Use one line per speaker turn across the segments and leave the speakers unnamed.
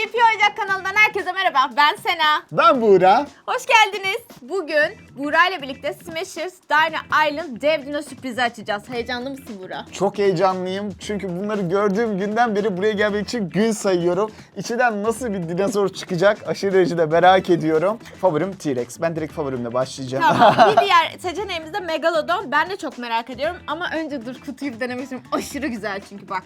GP Oyuncak kanalından herkese merhaba. Ben Sena.
Ben Buğra.
Hoş geldiniz. Bugün Buğra ile birlikte Smashers Dino Island dev dino sürprizi açacağız. Heyecanlı mısın Buğra?
Çok heyecanlıyım çünkü bunları gördüğüm günden beri buraya gelmek için gün sayıyorum. İçinden nasıl bir dinozor çıkacak aşırı derecede merak ediyorum. Favorim T-Rex. Ben direkt favorimle başlayacağım.
Tamam. bir diğer seçeneğimiz de Megalodon. Ben de çok merak ediyorum ama önce dur kutuyu bir denemek istiyorum. Aşırı güzel çünkü bak.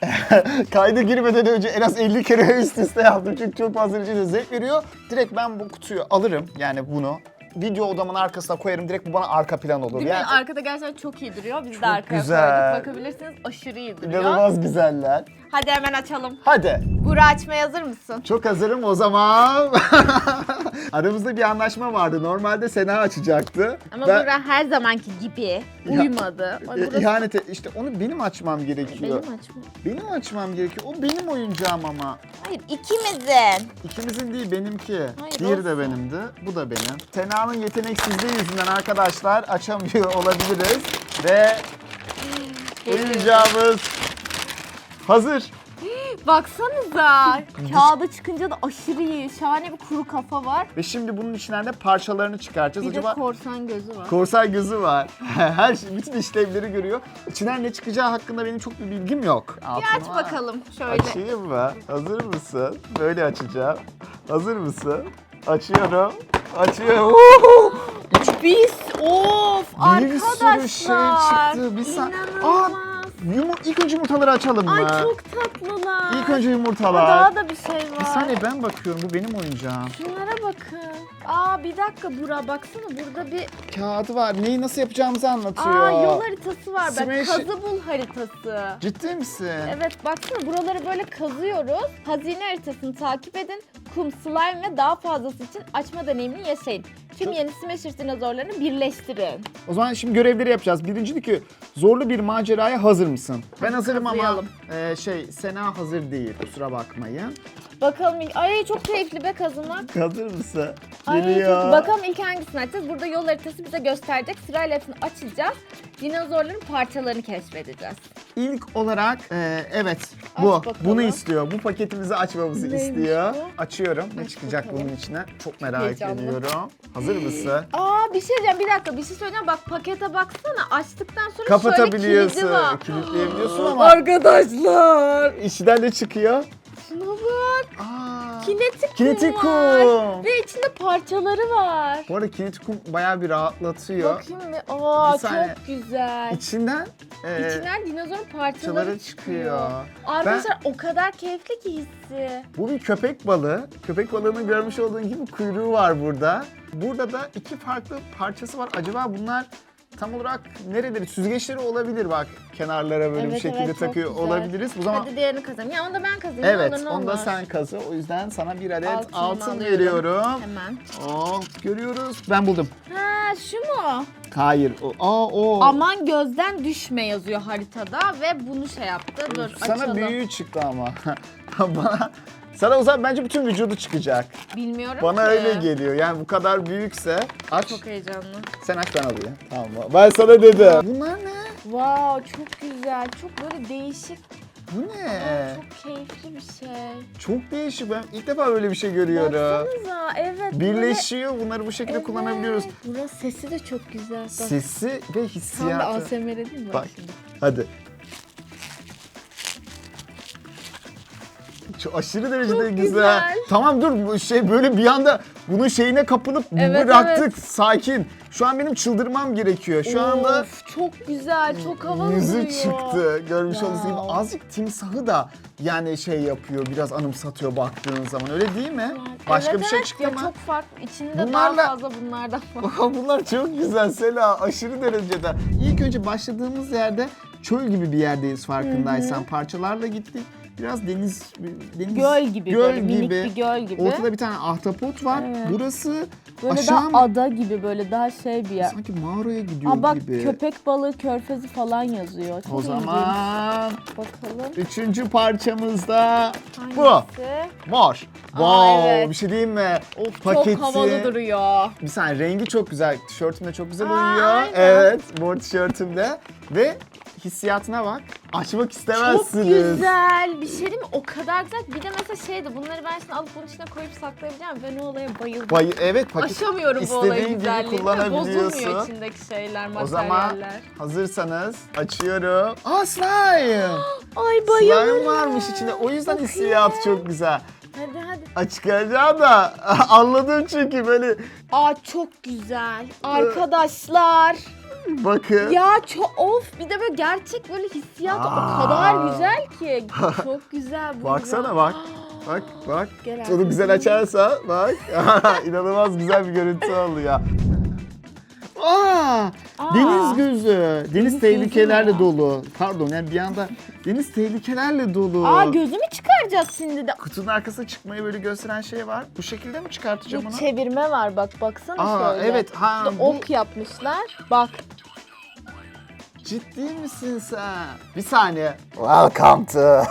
Kayda girmeden önce en az 50 kere üst üste yaptım çünkü çok fazla derecede zevk veriyor. Direkt ben bu kutuyu alırım yani bunu. Video odamın arkasına koyarım direkt bu bana arka plan olur.
Değil mi?
yani
Arkada gerçekten çok iyi duruyor. Biz de arkaya
güzel.
koyduk. Bakabilirsiniz aşırı iyi duruyor.
inanılmaz güzeller.
Hadi hemen açalım.
Hadi.
Buğra açmaya hazır mısın?
Çok hazırım o zaman. Aramızda bir anlaşma vardı. Normalde Sena açacaktı.
Ama
Ben-
Buğra her zamanki gibi uymadı. Ay,
E,
burası-
İhanet et- işte onu benim açmam gerekiyor.
Benim açma.
Benim açmam gerekiyor. O benim oyuncağım ama.
Hayır ikimizin.
İkimizin değil benimki.
Hayır,
Diğeri de
olsun.
benimdi. Bu da benim. Sena'nın yeteneksizliği yüzünden arkadaşlar açamıyor olabiliriz. Ve oyuncağımız hazır.
Baksanıza. Kağıdı çıkınca da aşırı iyi. Şahane bir kuru kafa var.
Ve şimdi bunun içinden de parçalarını çıkartacağız.
Bir
Acaba
de korsan gözü var.
korsan gözü var. Her şey, bütün işlevleri görüyor. İçinden ne çıkacağı hakkında benim çok bir bilgim yok.
Bir
Altın
aç bakalım şöyle.
Açayım mı? Hazır mısın? Böyle açacağım. Hazır mısın? Açıyorum. Açıyorum.
Biz of
Bir sürü
arkadaşlar.
şey çıktı. Bir sa-
İnanılmaz.
Yumur ilk önce yumurtaları açalım mı?
Ay çok tatlılar.
İlk önce yumurtalar.
Daha da bir şey var.
Bir saniye ben bakıyorum. Bu benim oyuncağım.
Şunlara bakın. Aa bir dakika Bura baksana burada bir
Kağıdı var. Neyi nasıl yapacağımızı anlatıyor.
Aa yol haritası var. Ben
Smash-
kazı bul haritası.
Ciddi misin?
Evet baksana buraları böyle kazıyoruz. Hazine haritasını takip edin. Kum, slime ve daha fazlası için açma deneyimini yaşayın. Tüm yeni Smashers dinozorlarını birleştirin.
O zaman şimdi görevleri yapacağız. Birincisi ki zorlu bir maceraya hazır mısın? ben hazırım ama
kazıyalım.
e, şey Sena hazır değil. Kusura bakmayın.
Bakalım ilk... Ay çok keyifli be kazımak.
Hazır mısın?
Ay, çok... Bakalım ilk hangisini açacağız. Burada yol haritası bize gösterecek. Sırayla hepsini açacağız. Dinozorların parçalarını keşfedeceğiz.
İlk olarak e, evet
Aç
bu.
bakalım.
Bunu istiyor. Bu paketimizi açmamızı
Neymiş
istiyor.
bu?
Açıyorum. Ne
Aç
çıkacak
bakalım.
bunun içine? Çok merak
heyecanlı.
ediyorum. Hazır mısın?
Aa bir şey diyeceğim bir dakika bir şey söyleyeceğim. Bak pakete baksana açtıktan sonra şöyle
Kapatabiliyorsun.
kilidi var.
Kilitleyebiliyorsun ama
Arkadaşlar.
içinden ne çıkıyor?
Şuna bak.
Aa,
Kinetik,
Kinetik
kum var.
kum.
Ve içinde parçaları var.
Bu arada kinetik kum bayağı bir rahatlatıyor.
Bakayım bir. Aa
Bir saniye.
çok güzel.
İçinden e,
İçinden parçaları
parçaları
çıkıyor.
çıkıyor.
Arkadaşlar o kadar keyifli ki hissi.
Bu bir köpek balığı. Köpek balığının görmüş olduğun gibi kuyruğu var burada. Burada da iki farklı parçası var. Acaba bunlar tam olarak nereleri? Süzgeçleri olabilir bak. Kenarlara böyle bir
Evet,
şekilde
evet, çok
takıyor
güzel.
olabiliriz. Bu zaman
Hadi diğerini kazanayım. Ya onu da ben kazanayım.
Evet,
olur ne
onu da
olmaz.
sen kazı. O yüzden sana bir adet
Altınımı
altın
alıyorum.
veriyorum.
Hemen.
Oh, görüyoruz. Ben buldum.
Ha şu mu?
Hayır. O, aa, o.
Aman gözden düşme yazıyor haritada ve bunu şey yaptı. Dur
sana
açalım.
büyüğü çıktı ama. Bana sana o zaman bence bütün vücudu çıkacak.
Bilmiyorum
Bana
ki.
öyle geliyor. Yani bu kadar büyükse aç.
Çok heyecanlı.
Sen aç ben alayım. Tamam mı? Ben sana dedim. Bunlar ne?
Wow çok güzel. Çok böyle değişik.
Bu ne?
Çok keyifli bir şey.
Çok değişik. Ben ilk defa böyle bir şey görüyorum.
Baksanıza evet.
Birleşiyor. Bunları bu şekilde
böyle...
kullanabiliyoruz.
Evet. Burası sesi de çok güzel. Bak.
Sesi ve
Tam da
hissiyatı.
ASMR değil mi?
Bak.
şimdi.
Hadi. Çok aşırı derecede
Çok
güzel.
güzel.
Tamam dur şey böyle bir anda bunun şeyine kapılıp
Evet,
bıraktık.
evet.
Sakin. Şu an benim çıldırmam gerekiyor. Şu anda
Of, çok güzel, çok havalı
yüzü
duruyor.
çıktı. Görmüş olduğunuz gibi
Wow.
azıcık timsahı da yani şey yapıyor. Biraz anımsatıyor baktığın zaman. Öyle değil mi? Başka
Evet,
bir şey
evet.
çıktı mı?
Çok farklı. İçinde
Bunlarla-
daha fazla bunlardan var.
Bunlar çok güzel Sela. Aşırı derecede. İlk önce başladığımız yerde çöl gibi bir yerdeyiz farkındaysan. Parçalarla gittik. Biraz deniz, deniz
Göl gibi
göl
böyle minik
gibi.
bir göl gibi.
Ortada bir tane ahtapot var.
Evet.
Burası
Böyle
aşağı
daha
mı?
ada gibi böyle daha şey bir yer.
Sanki mağaraya gidiyor
Aa bak
gibi.
köpek balığı körfezi falan yazıyor. Çok
O
ilginç.
zaman
Bakalım.
üçüncü parçamızda bu.
Hangisi?
Mor. Wow,
evet.
bir şey diyeyim mi?
Of
Paketi-
çok havalı duruyor.
Bir saniye rengi çok güzel. Tişörtümde çok güzel
Aa,
uyuyor.
aynen.
Evet, mor tişörtümde. Ve hissiyatına bak. Açmak
Çok
istemezsiniz.
güzel. Bir şey değil mi? O kadar güzel. Bir de mesela şeydi bunları ben şimdi alıp bunun içine koyup saklayabileceğim. Ben o olaya bayıldım.
Bay evet paket
Aşamıyorum bu olayın
istediğin gibi
güzelliğini. ve
kullanabiliyorsun.
Bozulmuyor içindeki şeyler,
O zaman
materyaller.
hazırsanız açıyorum. Aa slime.
Ay
slime varmış içinde. O yüzden
Bakayım.
hissiyatı çok güzel.
Hadi hadi.
Açıklayacağım da anladım çünkü böyle
Aa çok güzel. Arkadaşlar.
Bakın.
ya çok of bir de böyle gerçek böyle hissiyat
Aa.
o kadar güzel ki. Çok güzel bu.
Baksana bak. Bak bak.
Gel
Onu
arkadaşım.
güzel açarsa bak. İnanılmaz güzel bir görüntü oluyor. Aa,
Aa.
deniz gözü. Deniz,
Deniz
tehlikelerle
gözü
dolu. Pardon yani bir anda deniz tehlikelerle dolu.
Aa gözümü çıkaracağız şimdi de.
Kutunun arkasına çıkmayı böyle gösteren şey var. Bu şekilde mi çıkartacağım
Bir
onu?
çevirme var bak baksana
Aa
şöyle.
evet ha
de
bu
ok yapmışlar. Bak.
Ciddi misin sen? Bir saniye. Welcome to.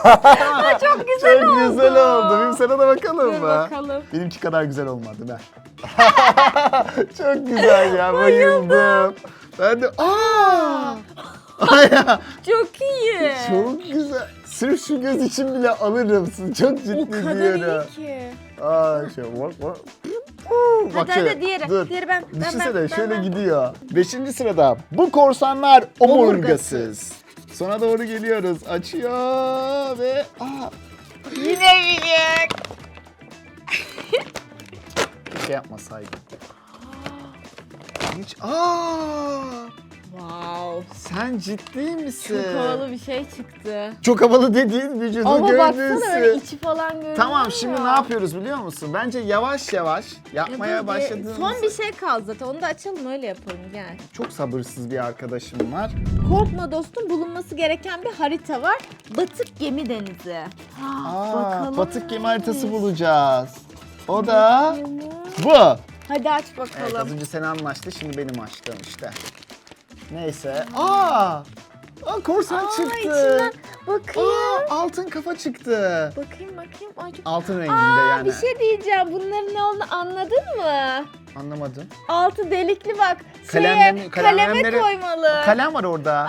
Çok güzel
Çok
oldu.
güzel oldu. Bir sana da bakalım
Dur
mı?
bakalım.
Benimki kadar güzel olmadı ver. Çok güzel ya bayıldım. Ben de aa! Ay ya,
Çok iyi.
çok güzel. Sırf şu göz için bile alırım. Çok ciddi
o kadar
diyorum.
iyi ki.
Aa şey bak bak.
Hadi
şöyle,
diğeri.
Dur.
Diğeri ben. ben,
Düşünsene
ben, ben,
şöyle
ben.
gidiyor. Beşinci sırada bu korsanlar omurgasız. Sona doğru geliyoruz. Açıyor ve aa,
Yine yiyecek.
bir şey yapmasaydım. Hiç aa
Wow.
sen ciddi misin?
Çok havalı bir şey çıktı.
Çok havalı dediğin vücudu
Ama baksana böyle içi falan görünüyor.
Tamam şimdi
ya.
ne yapıyoruz biliyor musun? Bence yavaş yavaş
Ya
yapmaya
dur,
başladığımız...
Son bir şey kaldı zaten. Onu da açalım öyle yapalım gel.
Çok sabırsız bir arkadaşım var.
Korkma dostum bulunması gereken bir harita var. Batık Gemi Denizi.
Aa,
Bakalım
batık gemi haritası bulacağız. O da bu.
Hadi aç
Evet az
bakalım.
önce senin açtı şimdi benim açtım işte. Neyse. Aa! Aa korsan
Aa,
çıktı.
içinden bakayım.
Aa altın kafa çıktı.
Bakayım bakayım. Ay çok...
Altın renginde
Aa
yani.
bir şey diyeceğim. Bunların ne olduğunu anladın mı?
Anlamadım.
Altı delikli bak. Şeye,
Kalemleri-
kaleme
kalemleri-
koymalı.
Kalem var orada.
Aa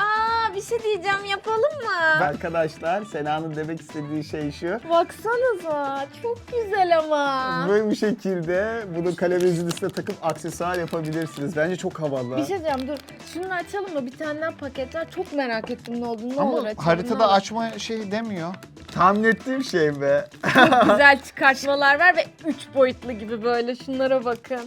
bir şey diyeceğim yapalım mı?
Arkadaşlar Sena'nın demek istediği şey şu.
Baksanıza çok güzel ama.
Böyle bu şekilde bunu kaleminizin üstüne takıp aksesuar yapabilirsiniz. Bence çok havalı.
Bir şey diyeceğim dur. Şunu açalım mı? Bir tane daha paket var. Çok merak ettim ne olduğunu. Ne
Ama
olur açalım.
haritada
olur.
açma şey demiyor. Tahmin ettiğim şey be.
güzel çıkartmalar var ve üç boyutlu gibi böyle. Şunlara bakın.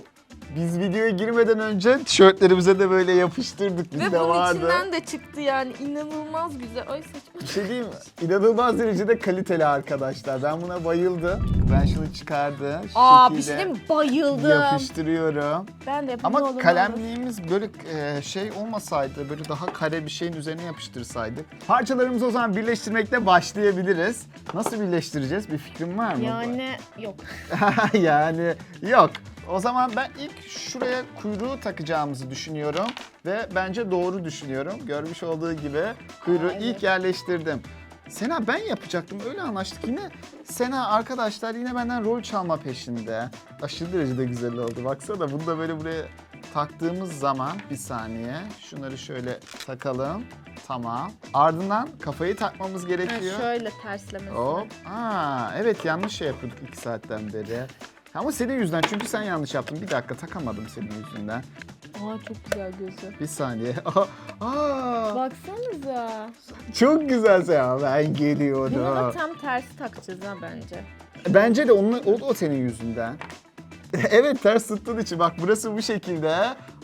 Biz videoya girmeden önce tişörtlerimize de böyle yapıştırdık
Ve
bizde
bunun
vardı.
içinden de çıktı yani. inanılmaz güzel. Ay saçma.
Bir şey diyeyim mi? İnanılmaz derecede kaliteli arkadaşlar. Ben buna bayıldım. Ben şunu çıkardım. Şu
Aa bir
şekilde
şey diyeyim mi? Bayıldım.
Yapıştırıyorum.
Ben de yapayım. ne
Ama
olur, ne olur.
kalemliğimiz böyle e, şey olmasaydı, böyle daha kare bir şeyin üzerine yapıştırsaydık. Parçalarımızı o zaman birleştirmekle başlayabiliriz. Nasıl birleştireceğiz? Bir fikrin var mı?
Yani yok.
yani yok. O zaman ben ilk şuraya kuyruğu takacağımızı düşünüyorum ve bence doğru düşünüyorum. Görmüş olduğu gibi kuyruğu
evet.
ilk yerleştirdim. Sena ben yapacaktım öyle anlaştık yine. Sena arkadaşlar yine benden rol çalma peşinde. Aşırı derecede güzel oldu. Baksana bunu da böyle buraya taktığımız zaman bir saniye şunları şöyle takalım. Tamam. Ardından kafayı takmamız
Ha,
gerekiyor.
şöyle terslemesi.
Hop. Aa, evet yanlış şey yapıyorduk iki saatten beri. Ama senin yüzünden çünkü sen yanlış yaptın. Bir dakika takamadım senin yüzünden.
Aa çok güzel gözü.
Bir saniye. Aa,
Baksanıza.
çok güzel sen. Ben
Bunu da
geliyorum.
tam tersi takacağız ha bence.
Bence de onun, o, o senin yüzünden. evet ters tuttuğun için. Bak burası bu şekilde.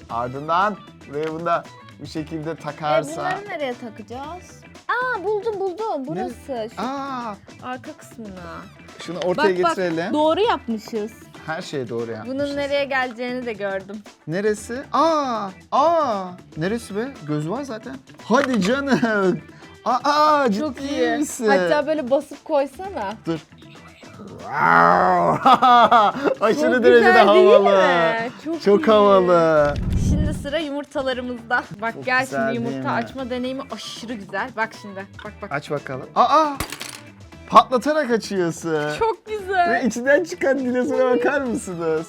Ardından buraya bunu da bu şekilde
E,
takarsa.
bunları nereye takacağız? Aa buldum buldum. Burası. Şu
Aa,
arka kısmına.
Şunu ortaya
Bak bak
getirelim.
doğru yapmışız.
Her şeye doğru yapmışız.
Bunun nereye geleceğini de gördüm.
Neresi? Aa! Aa! Neresi be? Göz var zaten. Hadi canım. Aa, ciddi
Çok iyi.
misin?
Hatta böyle basıp koysana.
Dur. Aşırı
Çok
derecede
güzel değil
havalı.
mi? Çok,
Çok
iyi.
havalı.
Şimdi sıra yumurtalarımızda. Bak
Çok
gel
güzel
şimdi yumurta açma deneyimi aşırı güzel. Bak şimdi. Bak bak.
Aç bakalım. Aa! Patlatarak açıyorsun.
Çok güzel.
Ve içinden çıkan dinozora bakar mısınız?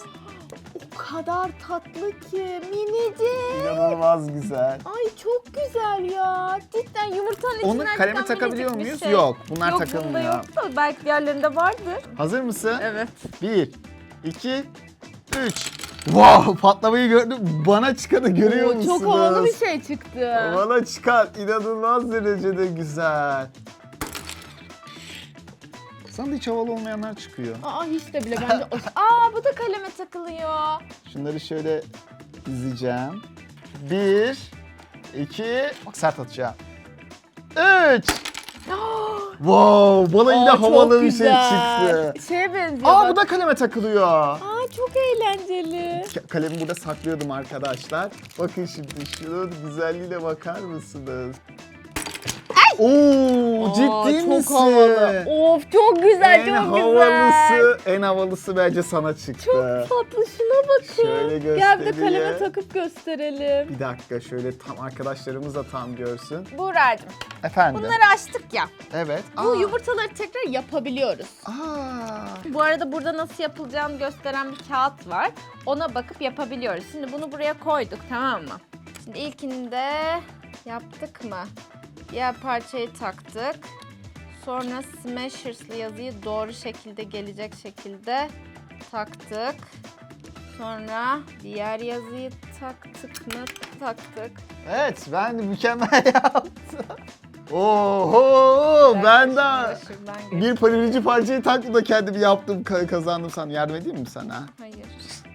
O kadar tatlı ki minicik.
İnanılmaz güzel.
Ay çok güzel ya. Cidden yumurtanın içinden
Onu kaleme
çıkan
takabiliyor
minicik bir
muyuz?
şey.
Yok. Bunlar
yok,
takılmıyor.
Bunda yok da belki diğerlerinde vardır.
Hazır mısın?
Evet.
Bir, iki, üç. Wow patlamayı gördüm. Bana çıkanı görüyor
Oo,
musunuz?
Çok havalı bir şey çıktı.
Bana çıkan inanılmaz derecede güzel. Sana da hiç havalı olmayanlar çıkıyor.
Aa hiç de bile bence. Aa bu da kaleme takılıyor.
Şunları şöyle dizeceğim. Bir, iki, bak sert atacağım. Üç. wow, bana yine
Aa, çok
havalı bir şey
güzel.
çıktı.
Şeye benziyor
Aa
bak.
bu da kaleme takılıyor.
Aa çok eğlenceli.
Ka- Kalemi burada saklıyordum arkadaşlar. Bakın şimdi şunun güzelliğine bakar mısınız? Oo,
Aa,
ciddi
çok
misin?
havalı. Of çok güzel
en
çok
havalısı,
güzel.
en havalısı bence sana çıktı.
Çok tatlı şuna bakın.
Şöyle
Gel bir de
göstereyim.
kaleme takıp gösterelim.
Bir dakika şöyle tam arkadaşlarımız da tam görsün.
Buğra'cığım
Efendim.
bunları açtık ya.
Evet.
Bu
Aa.
yumurtaları tekrar yapabiliyoruz.
Aa.
Bu arada burada nasıl yapılacağını gösteren bir kağıt var. Ona bakıp yapabiliyoruz. Şimdi bunu buraya koyduk tamam mı? Şimdi ilkinde yaptık mı? Diğer parçayı taktık. Sonra Smashers'lı yazıyı doğru şekilde gelecek şekilde taktık. Sonra diğer yazıyı taktık mı? Taktık.
Evet ben mükemmel yaptım. Oho ben
Şuradan geç-
bir palinici parçayı taktım da kendimi yaptım ka- kazandım sana. Yardım edeyim mi sana?
Hayır.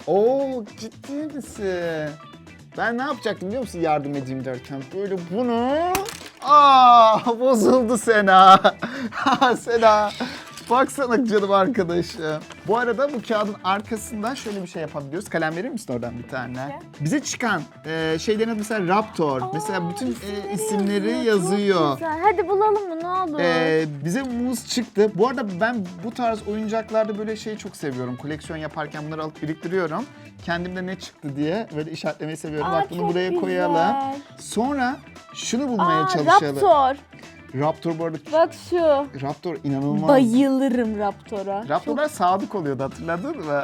Oo ciddi misin? Ben ne yapacaktım biliyor musun yardım edeyim derken? Böyle bunu... Aa bozuldu Sena. Sena. Baksana canım arkadaşım. Bu arada bu kağıdın arkasından şöyle bir şey yapabiliyoruz. Kalem verir misin oradan bir tane? Bize çıkan e, şeylerin adı mesela Raptor. mesela bütün e, isimleri yazıyor.
Çok güzel. Hadi bulalım mı ne olur?
Ee, bize muz çıktı. Bu arada ben bu tarz oyuncaklarda böyle şeyi çok seviyorum. Koleksiyon yaparken bunları alıp biriktiriyorum. Kendimde ne çıktı diye böyle işaretlemeyi seviyorum.
Aa,
Bak bunu
çok
buraya
güzel.
koyalım. Sonra şunu bulmaya
Aa,
çalışalım.
Raptor.
Raptor bu arada
Bak şu.
Raptor inanılmaz.
Bayılırım Raptor'a.
Raptorlar sadık oluyordu hatırladın mı?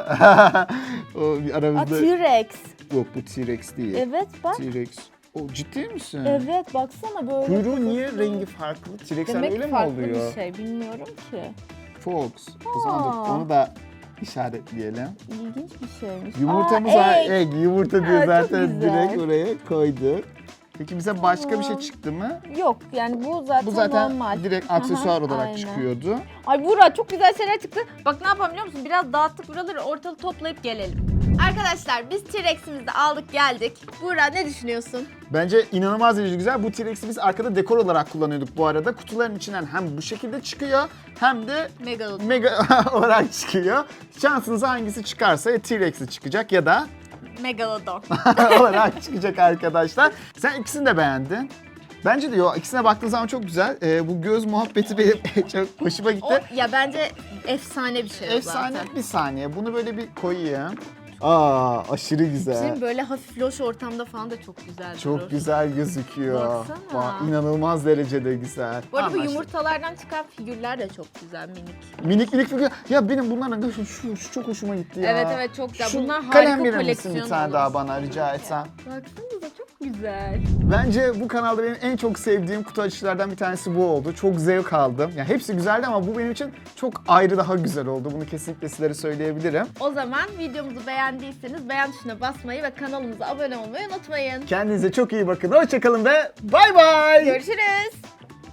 o bir
Aa,
aramızda...
T-Rex.
Yok bu T-Rex değil.
Evet bak.
T-Rex. O ciddi misin?
Evet baksana böyle.
Kuyruğu niye
kafası-
rengi farklı? T-Rex'ler
Demek
öyle mi
farklı
oluyor?
bir şey bilmiyorum ki.
Fox. O zaman
Aa.
onu da işaretleyelim.
İlginç bir şeymiş.
Yumurtamız
Aa,
var.
egg.
Yumurta diye
Aa,
zaten direkt oraya koyduk. Peki bize başka bir şey çıktı mı?
Yok yani bu zaten,
Bu zaten
normal.
direkt aksesuar
Aha,
olarak
aynen.
çıkıyordu.
Ay Buğra çok güzel şeyler çıktı. Bak ne yapalım biliyor musun? Biraz dağıttık buraları ortalık toplayıp gelelim. Arkadaşlar biz T-Rex'imizi de aldık geldik. Buğra ne düşünüyorsun?
Bence inanılmaz derecede güzel. Bu T-Rex'i biz arkada dekor olarak kullanıyorduk bu arada. Kutuların içinden hem bu şekilde çıkıyor hem de
Megalodon.
mega olarak çıkıyor. Şansınıza hangisi çıkarsa ya T-Rex'i çıkacak ya da
Megalodon.
olarak çıkacak arkadaşlar. Sen ikisini de beğendin. Bence de yo ikisine baktığın zaman çok güzel. Ee, bu göz muhabbeti benim çok hoşuma
o,
gitti.
ya bence efsane bir şey o
Efsane
zaten.
bir saniye. Bunu böyle bir koyayım. Aa aşırı güzel.
Şimdi böyle hafif loş ortamda falan da çok güzel durur.
Çok güzel gözüküyor.
Baksana.
Vay, inanılmaz derecede güzel.
Bu arada bu
Anlaştık.
yumurtalardan çıkan figürler de çok güzel minik.
Minik minik figür. Ya benim bunlardan şu, şu, şu çok hoşuma gitti ya.
Evet evet çok güzel.
Şu
Bunlar harika
kalem verir misin
koleksiyon
bir tane
olur.
daha bana rica etsem?
Baksanıza çok güzel.
Bence bu kanalda benim en çok sevdiğim kutu açışlardan bir tanesi bu oldu. Çok zevk aldım. Yani hepsi güzeldi ama bu benim için çok ayrı daha güzel oldu. Bunu kesinlikle sizlere söyleyebilirim.
O zaman videomuzu beğendiyseniz beğen tuşuna basmayı ve kanalımıza abone olmayı unutmayın.
Kendinize çok iyi bakın. Hoşçakalın ve bay bay.
Görüşürüz.